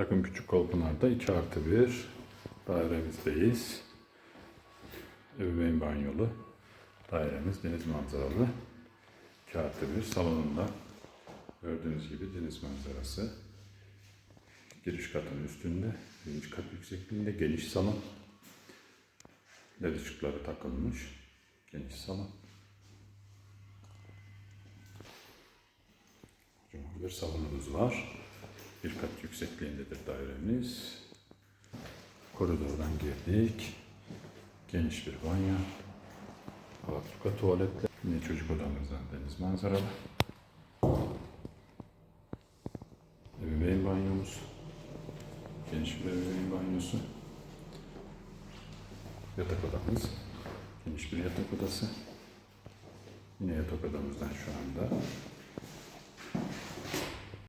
Takım Küçük Kolpınar'da 2 artı 1 dairemizdeyiz. Ebeveyn banyolu dairemiz deniz manzaralı. 2 artı 1 salonunda gördüğünüz gibi deniz manzarası. Giriş katının üstünde, birinci kat yüksekliğinde geniş salon. LED ışıkları takılmış. Geniş salon. Bir salonumuz var. Bir kat yüksekliğindedir dairemiz. Koridordan girdik. Geniş bir banyo. Alaturka tuvaletle. Yine çocuk odamızdan deniz manzaralı. Ebeveyn banyomuz. Geniş bir ebeveyn banyosu. Yatak odamız. Geniş bir yatak odası. Yine yatak odamızdan şu anda